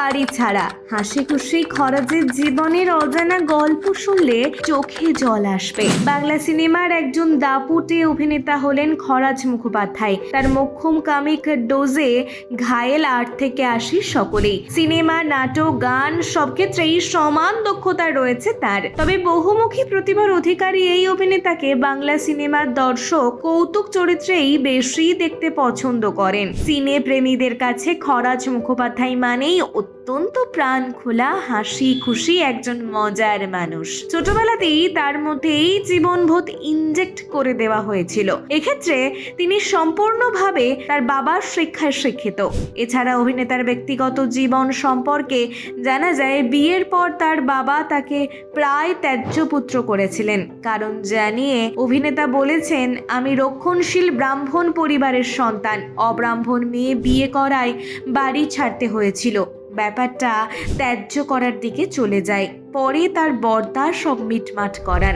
বাড়ি ছাড়া। হাসি খুশি খরচের জীবনের অজানা গল্প শুনলে চোখে জল আসবে। বাংলা সিনেমার একজন দাপুটে অভিনেতা হলেন খরাজ মুখোপাধ্যায়। তার মোক্ষম কামিক ডোজে ঘায়েল আর্ট থেকে আসি সকলেই। সিনেমা, নাটক, গান সব ক্ষেত্রেই সমান দক্ষতা রয়েছে তার। তবে বহুমুখী প্রতিভার অধিকারী এই অভিনেতাকে বাংলা সিনেমার দর্শক কৌতুক চরিত্রেই বেশি দেখতে পছন্দ করেন। সিনে প্রেমীদের কাছে খরাজ মুখোপাধ্যায় মানেই অত্যন্ত প্রাণ খোলা, হাসি খুশি একজন মজার মানুষ। ছোটবেলাতেই তার মধ্যে এই জীবনবোধ ইনজেক্ট করে দেওয়া হয়েছিল। এক্ষেত্রে তিনি সম্পূর্ণভাবে তার বাবার শিক্ষায় শিক্ষিত। এছাড়া অভিনেতার ব্যক্তিগত জীবন সম্পর্কে জানা যায়, বিয়ের পর তার বাবা তাকে প্রায় ত্যায্য পুত্র করেছিলেন। কারণ জানিয়ে অভিনেতা বলেছেন, আমি রক্ষণশীল ব্রাহ্মণ পরিবারের সন্তান। অব্রাহ্মণ মেয়ে বিয়ে করায় বাড়ি ছাড়তে হয়েছিল। ব্যাপারটা ত্যায্য করার দিকে চলে যায়। পরে তার বর্দা সব মিটমাট করান